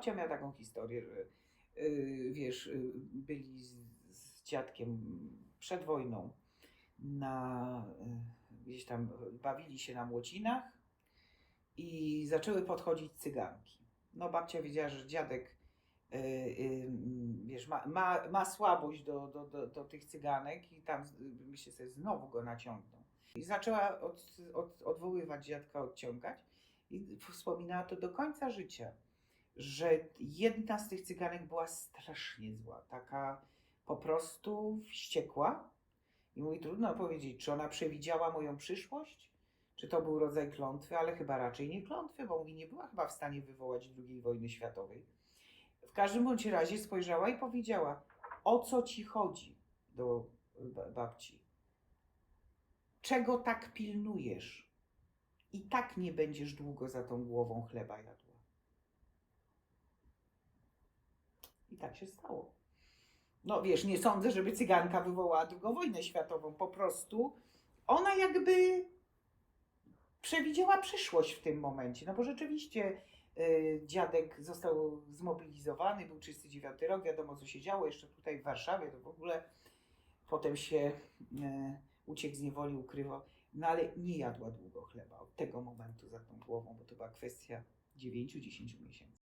babcia miała taką historię, że y, wiesz, y, byli z, z dziadkiem przed wojną na y, gdzieś tam bawili się na młocinach i zaczęły podchodzić cyganki. No babcia wiedziała, że dziadek wiesz, ma, ma, ma słabość do, do, do, do tych cyganek i tam myślę sobie, znowu go naciągną. I zaczęła od, od, odwoływać dziadka, odciągać i wspominała to do końca życia, że jedna z tych cyganek była strasznie zła, taka po prostu wściekła. I mówi, trudno powiedzieć, czy ona przewidziała moją przyszłość, czy to był rodzaj klątwy, ale chyba raczej nie klątwy, bo mówi, nie była chyba w stanie wywołać II wojny światowej. W każdym bądź razie spojrzała i powiedziała, o co ci chodzi do ba- babci? Czego tak pilnujesz? I tak nie będziesz długo za tą głową chleba jadła. I tak się stało. No wiesz, nie sądzę, żeby cyganka wywołała II wojnę światową. Po prostu ona jakby przewidziała przyszłość w tym momencie. No bo rzeczywiście y, dziadek został zmobilizowany, był 39 rok, wiadomo co się działo, jeszcze tutaj w Warszawie, to w ogóle potem się y, uciekł z niewoli, ukrywał. No ale nie jadła długo chleba od tego momentu za tą głową, bo to była kwestia 9-10 miesięcy.